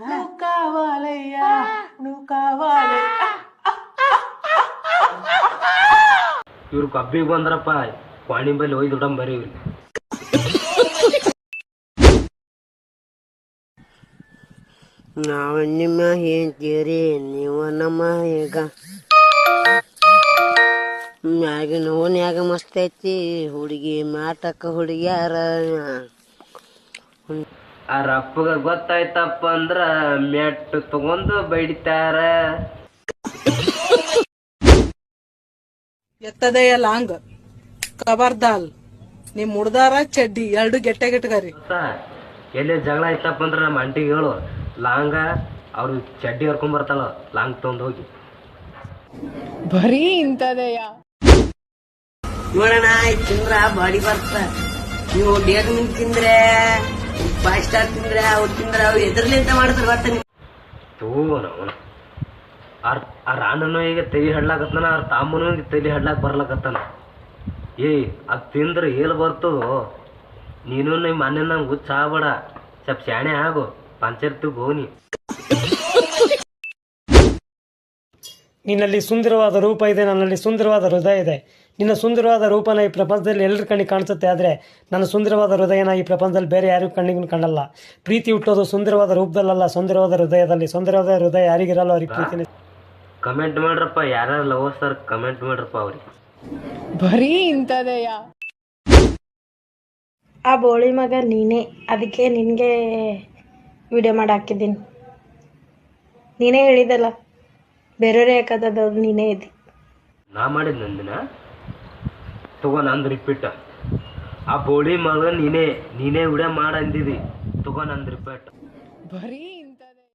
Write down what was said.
నువ్వు కావాలయ్యా నువ్వు కావాలి ಇವ್ರು ಕಬ್ಬಿಗೆ ಬಂದ್ರಪ್ಪ ಕ್ವಾಣಿ ಬಲ್ಲಿ ಒಯ್ದು ಬಿಡಮ್ ಬರೀ ಇವ್ರಿಗೆ ನಾವು ನಿಮ್ಮ ಹೇಳ್ತೀರಿ ನೀವು ನಮ್ಮ ಈಗ ಮ್ಯಾಗಿನ ಓನ್ಯಾಗ ಮಸ್ತ್ ಐತಿ ಹುಡುಗಿ ಮಾಟಕ್ಕ ಹುಡುಗ್ಯಾರ ಆ ರಪ್ಪಗ ಗೊತ್ತಾಯ್ತಪ್ಪ ಅಂದ್ರ ಮೆಟ್ಟು ತಗೊಂಡು ಬೈಡಿತಾರ ಎತ್ತದೆಯ ಲಾಂಗ್ ಕಬರ್ ದಾಲ್ ನಿಮ್ ಮುಡ್ದಾರ ಚಡ್ಡಿ ಎರಡು ಗೆಟ್ಟೆ ಗೆಟ್ಟಗಾರಿ ಎಲ್ಲಿ ಜಗಳ ಆಯ್ತಪ್ಪ ಅಂದ್ರ ನಮ್ಮ ಅಂಟಿಗೆ ಹೇಳು ಲಾಂಗ ಅವ್ರು ಚಡ್ಡಿ ಹರ್ಕೊಂಡ್ ಬರ್ತಾಳ ಲಾಂಗ್ ತಗೊಂಡ್ ಹೋಗಿ. ಬರೀ ಇಂತದೆಯ ನೋಡೋಣ ಚಂದ್ರ ತಿಂದ್ರ ಬಾಡಿ ಬರ್ತ. ನೀವು ಡೇಟ್ ನಿಂತಿಂದ್ರೆ ತಿಂದ್ರೆ ಫೈವ್ ಸ್ಟಾರ್ ತಿಂದ್ರೆ ಅವ್ರು ತಿಂದ್ರೆ ಅವು ಎದ್ರಲಿಂತ ಮಾಡ್ತಾರೆ ಗೊತ್ತ ನೀವು. ತೂ ನಾವು ಆರ್ ಆ ರಾಣನು ಈಗ ತಲೆ ಹಡ್ಲಾಕತ್ತಾನ ಅವ್ರ ತಾಮನು ಈಗ ತಲೆ ಹಡ್ಲಾಕ ಬರ್ಲಾಕತ್ತಾನ. ಏ ಅದ್ ತಿಂದ್ರೆ ಏಲ್ ಬರ್ತದೋ? ನೀನು ನಿಮ್ಮ ಮನೆ ನಂಗೆ ಹುಚ್ಚ ಆಗ್ಬೇಡ. ಸ್ವಲ್ಪ ಶಾಣೆ ಆಗು ಪಂಚಾಯತ್ಗೆ ಗೋನಿ ನಿನ್ನಲ್ಲಿ ಸುಂದರವಾದ ರೂಪ ಇದೆ ನನ್ನಲ್ಲಿ ಸುಂದರವಾದ ಹೃದಯ ಇದೆ. ನಿನ್ನ ಸುಂದರವಾದ ರೂಪನ ಈ ಪ್ರಪಂಚದಲ್ಲಿ ಎಲ್ಲರ ಕಣ್ಣಿಗೆ ಕಾಣಿಸುತ್ತೆ. ಆದರೆ ನನ್ನ ಸುಂದರವಾದ ಹೃದಯನ ಈ ಪ್ರಪಂಚದಲ್ಲಿ ಬೇರೆ ಯಾರಿಗೂ ಕಣ್ಣಿಗೂ ಕಾಣಲ್ಲ. ಪ್ರೀತಿ ಹುಟ್ಟೋದು ಸುಂದರವಾದ ರೂಪದಲ್ಲಲ್ಲ ಸುಂದರವಾದ ಹೃದಯದಲ್ಲಿ. ಸುಂದರವಾದ ಹೃದಯ ಯಾರಿಗಿರಲ್ಲ ಅವ್ರಿಗೆ ಪ್ರೀತಿ ಕಮೆಂಟ್ ಮಾಡ್ರಪ್ಪ ಯಾರು ಲವ್ ಸರ್ ಕಮೆಂಟ್ ಮಾಡ್ರಪ್ಪ ಅವ್ರಿಗೆ. ಬರೀ ಇಂತದೆಯ ಆ ಬೋಳಿ ಮಗ ನೀನೇ. ಅದಕ್ಕೆ ನಿನಗೆ ವಿಡಿಯೋ ಮಾಡಿ ಹಾಕಿದ್ದೀನಿ. ನೀನೇ ಹೇಳಿದಲ್ಲ ಬೇರೆಯವ್ರೇ ಯಾಕದ ನೀನೇ ಇದ್ದಿ. ನಾ ಮಾಡಿದ್ ನಂದಿನ? ತಗೋ ನಂದು ರಿಪೀಟ್ ಆ ಬೋಳಿ ಮಗ ನೀನೇ ನೀನೇ ವಿಡಿಯೋ ಮಾಡಂದಿದಿ ತಗೋ ನಂದು ರಿಪೀಟ್ ಬರೀ